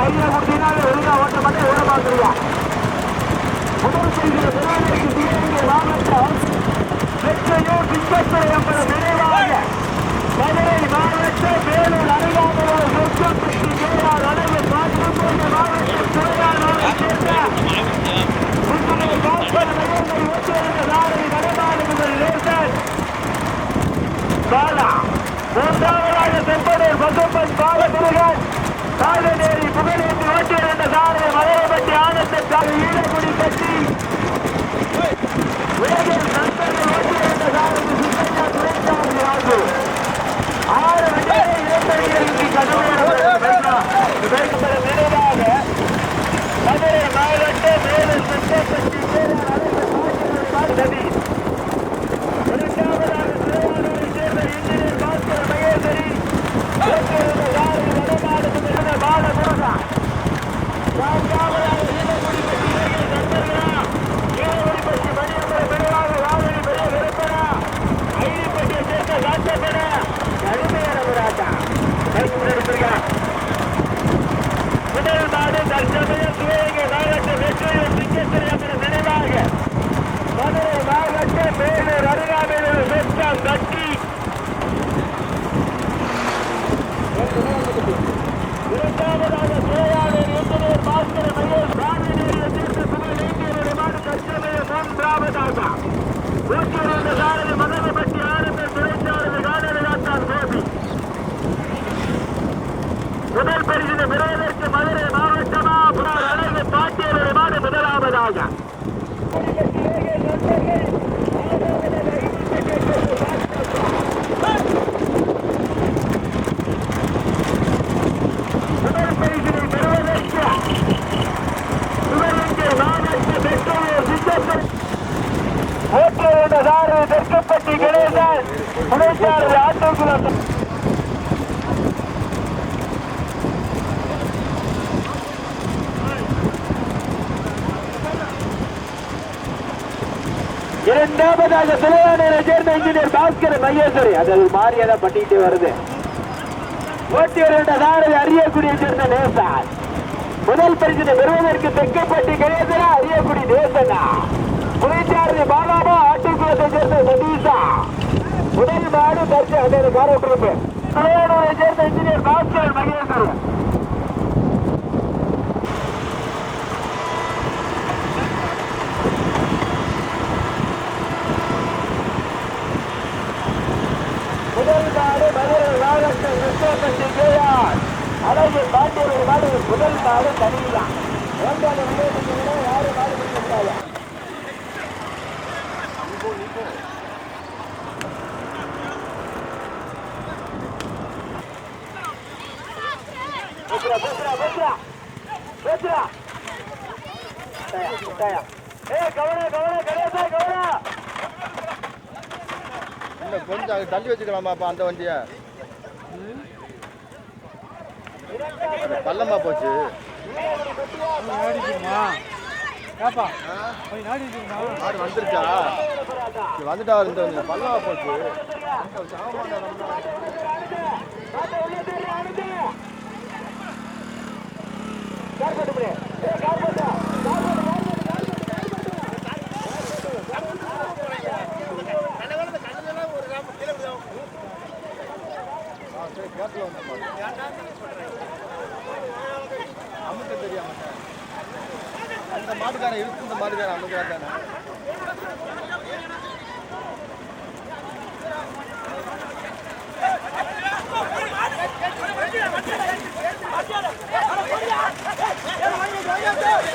ஐயா கொடுத்தீங்கன்னா ஒழுங்கா ஓட்ட மாட்டேன் ஓட பார்க்குறியா பாலா மூன்றாவதாக செம்பனூர் பசும்பன் பாலமுருகன் காலநேரி புகழேந்தி ஓட்டியிருந்த சாரதி மலையப்பட்டி ஆனந்தத்தால் ஈழக்குடி கட்டி உலகில் நண்பர்கள் ஓட்டியிருந்த சாரதி சுத்தஞ்சா துரைசாமி ராஜு ஆறு வண்டிகளை இளைஞர்களுக்கு கடுமையான இதற்கு நினைவாக மதுரை மாவட்டம் மேலும் சுத்தப்பட்டி பேரர் அழைத்த பாட்டி இரண்டாவதாக திருவாரூரை சேர்ந்த இன்ஜினியர் பாஸ்கர் மகேஸ்வரி ஓட்டியிருந்த சாரதி வடநாடு மிகுந்த பாலமுருகா நான்காவதாக ஈழக்குடி பற்றி நண்பர்களா ஈழக்குடி பற்றி மணியம்பர பெருவாக வாழி பெரிய விருப்பனா ஐடிப்பட்டியை சேர்ந்த சாத்தப்பட கடுமையான போராட்டா எடுத்திருக்கா முதல் நாடு தற்சமயம் சிவகங்கை மாவட்ட வெற்றியூர் சிங்கேஸ்வரி அம்மன் நினைவாக மதுரை மாவட்டம் மேலூர் அருகாமையில் வெப்பம் கட்டி இரண்டாவதாக சோழாளர் இன்ஜினியர் பாஸ்கர மையர் சாமிநேரிய தீர்த்த சுமை நீக்கியருடைய மாடு தற்சமயம் மூன்றாவதாக ஊட்டியிருந்த சாரதி மதனப்பட்டி ஆனந்த துறைச்சாரதி காணலியாத்தான் கோபி முதல் பரிசினை பெறுவதற்கு மதுரை மாவட்டமா புனர் அழகு பாட்டியலுடைய மாடு முதலாவதாக முதல் பரிசினை பெறுவதற்கு சிவகங்கை மாவட்ட பெற்றோர் சித்தப்பன் ஓட்டுநர் சாரதி தெற்கப்பட்டி கணேசன் துணைச்சாரதி ஆட்டோக்குளம் இரண்டாவதாக சிலையானையை சேர்ந்த இன்ஜினியர் பாஸ்கர் மகேஸ்வரி. அதில் அது மாறியதான் வருது. ஓட்டி வருகின்ற சாரதி அரியக்குடியை சேர்ந்த நேசா முதல் பரிசு பெறுவதற்கு தெக்கப்பட்டு கிடையாது அரியக்குடி நேசனா. முதல் மாடு தரிசி அந்த கார் விட்டுருப்பேன் சிலையானையை சேர்ந்த இன்ஜினியர் பாஸ்கர் மகேஸ்வரன் முதல் நாடு மதுரை மாவட்டம் விஸ்வபட்டி கேஆர். அழகு பாண்டியர் நாடு முதல் நாடு தனியா. இரண்டாவது விளையாட்டு யாரும் பேசுறா பேசுறா பேசுறா பேசுறா ஏ கவன கவன கணேசா கவனா கொஞ்சம் தள்ளி வச்சுக்கலாமாப்பா அந்த வண்டியை பள்ளமா போச்சு வந்துருச்சா வந்துட்டா இந்த பள்ளமா போச்சு கேட்டில் வந்து அமுக்க தெரியாம அந்த மாட்டுக்காரன் இருக்கு இந்த மாட்டுக்காரன் அமுக்கிறான் Hayırdır?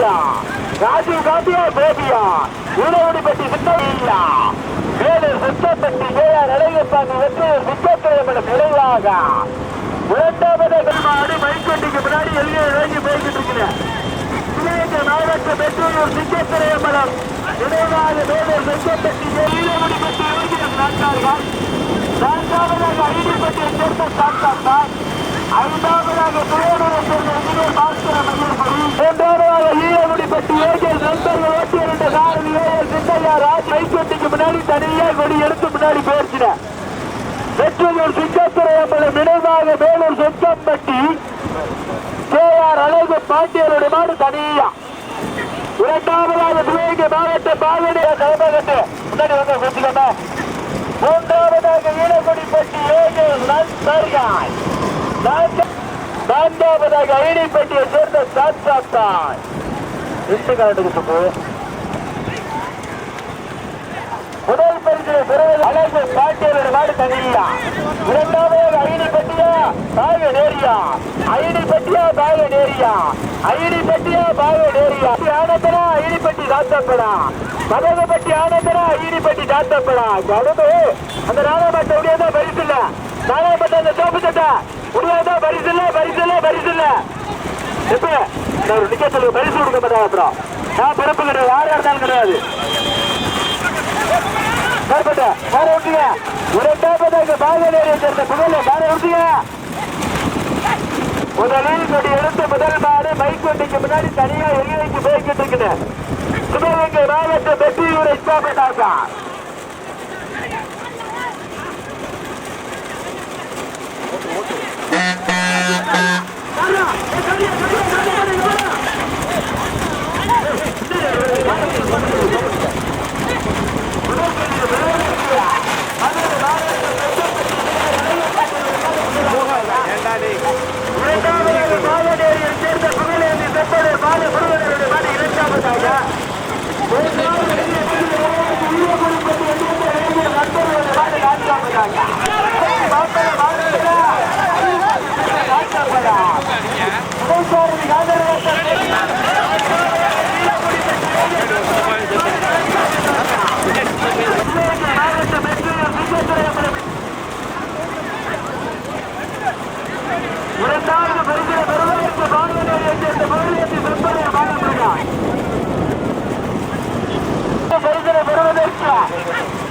கோபியா ராஜீவ் காந்தியா கோபியா ஈரோடுபட்டி சின்னையா வேலூர் சுத்தப்பட்டி ஜெயார் அழகப்பாங்க வெற்றியூர் சுத்தத்திரைப்பட விளைவாக இரண்டாவது கல்மாடு மைக்கொண்டிக்கு முன்னாடி எளிய இறங்கி போய்கிட்டு இருக்கிறேன் மாவட்ட பெற்றோர் சிங்கத்திரையம்பலம் நினைவாக வேலூர் சுத்தப்பட்டி ஈரோடுபட்டி யோகியம் நாட்டார்கள் நான்காவதாக ஐடிப்பட்டியை சேர்ந்த சாத்தாத்தார் ஐந்தாவதாக துறையூரை சேர்ந்த இளைஞர் பாஸ்கர மையப்படி மூன்றாவதாக ஈரகுடிப்பட்டி ஏகேல் நண்பர்கள் ஓட்டி இருந்த சாரதி ஏஎல் சிந்தையா ராஜ். மைக்கொட்டிக்கு முன்னாடி தனியா கொடி எடுத்து முன்னாடி போயிருச்சுன வெற்றியூர் சிங்கத்துறை அம்பலம் நினைவாக வேலூர் சொத்தம்பட்டி கே ஆர் அழகு பாண்டியருடைய மாடு தனியா. இரண்டாவதாக சிவகங்கை மாவட்ட பாகடி தலைமகட்டு முன்னாடி வந்து வச்சுக்கோங்க மூன்றாவதாக ஈரக்குடிப்பட்டி ஏகேல் நண்பர்கள் நான்காவதாக ஐடிப்பட்டியை சேர்ந்த சாட்சாத்தான் ரெண்டு கரண்டுக்கு போ முதல் பரிசு பெறுவது அழகு பாட்டியலோட நாடு தங்கியா இரண்டாவது ஐடி பட்டியா பாக நேரியா. ஐடி பட்டியா பாக நேரியா. ஐடி பட்டியா பாக நேரியா ஆனந்தனா ஐடி பட்டி காத்தாக்கலாம் மதக பட்டி ஆனந்தனா ஐடி பட்டி தாத்தப்படா கடுமை அந்த நாகப்பட்ட உடையதான் பரிசு இல்ல? நாகப்பட்ட அந்த சோப்பு சட்டை. முடியாதா பரிசு இல்ல பரிசு இல்ல பரிசு இல்ல. எப்ப? நான் ஒரு சொல்லுங்க பரிசு கொடுக்க மாட்டேன் அப்புறம் நான் பிறப்பு கிடையாது. யார் இருந்தாலும் கிடையாது. மேற்பட்ட வேற விட்டுங்க இரண்டாவதாக பாகநேரியை சேர்ந்த புகழ வேற விட்டுங்க முதலில் கொடி எடுத்த முதல் மாடு மைக்கொண்டிக்கு முன்னாடி தனியா எல்லைக்கு போய்கிட்டு சிவகங்கை மாவட்ட வெற்றியூரை Ahora, ¡Es arriba! ¡Es arriba! ¡Es arriba! ¡Es arriba!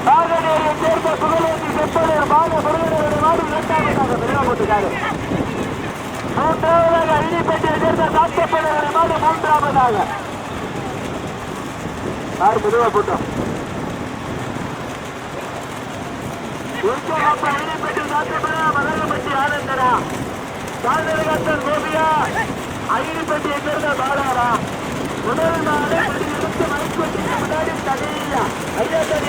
பாகநேரியை சேர்ந்த புகழேந்தி செப்பனர் பாக முருகனுடைய மாடு இரண்டாவதாக பெருமா மூன்றாவதாக அழிப்பட்டியை சேர்ந்த சாத்தப்பனவருடைய மாடு மூன்றாவதாக. யார் பொதுவா போட்டோம்? அழிப்பட்டி சாத்தப்பனா மதகப்பட்டி ஆனந்தனா. காதலகத்தன் கோபியா. ஐடிப்பட்டியை சேர்ந்த பாலாரா. முதல் நாடு முன்னாடி தனியா ஐயா சார்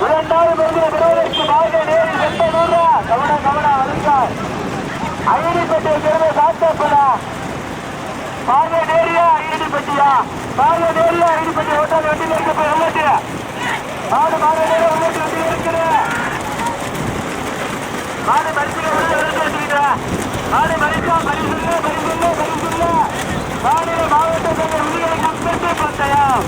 இரண்டாவது பெறுகிற பெறுவதற்கு வாழ்க்கை நேரி சென்ற நூறு கவன கவன அழுங்காய் ஐடிப்பட்டியை சேர்ந்த சாத்தப்படா பாக நேரியா ஐடிப்பட்டியா பாக நேரியா ஐடிப்பட்டி ஓட்டால் வண்டியில் இருக்க போய் உள்ளட்டு நாடு பாக நேரம் உள்ளட்டு வண்டியில் இருக்கிறேன் மாடு பரிசுல உள்ள எடுத்து வச்சுக்கிட்டேன் மாடு பரிசா பரிசுல்ல பரிசுல்ல பரிசுல்ல மாநில மாவட்ட சங்க விதிகளுக்கு உட்பட்டு பந்தயம்.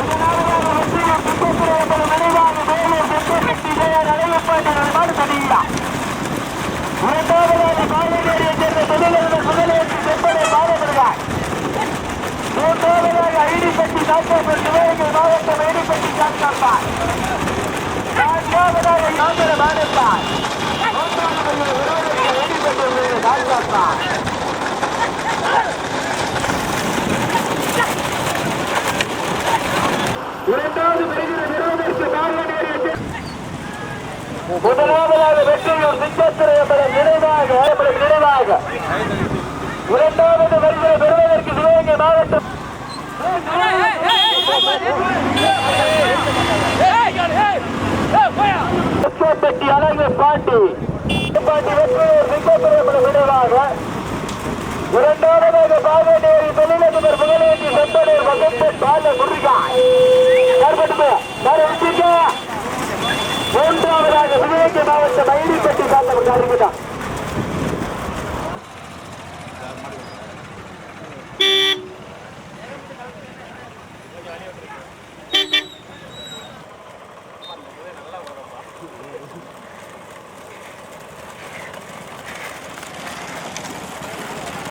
முதலாவதாக வெற்றியூர் சுத்தத்துறை என்பது நினைவாக வேலூர் சுத்தசக்தி ஜெயர் அழையப்பாட்டு மாடு தனியா இரண்டாவதாக பாலநேரியை சேர்ந்த தொழிலதிபர் முதலேற்று செப்பனை பாடப்படுகிறார் மூன்றாவதாக ஐடிப்பட்டி சாத்தப்பர் சிவகங்கை மாவட்டம் ஐடிப்பட்டி சாத்தப்பார் நான்காவதாக யாத்திரை மாநிலத்தார் இரண்டாவது பெறுகிற நிறுவனத்திற்கு பாரதிய முதலாவதாக வெற்றியூர் சிங்கத்துறை என்பதை நினைவாக என்பதை நினைவாக. இரண்டாவது வரிசை பெறுவதற்கு சிவகங்கை மாவட்டம் லட்சம்பட்டி அழகு பாண்டி பாண்டி வெற்றியூர் சிங்கத்துறை நினைவாக. இரண்டாவதாக பாகநேரி தொழிலதிபர் முதல்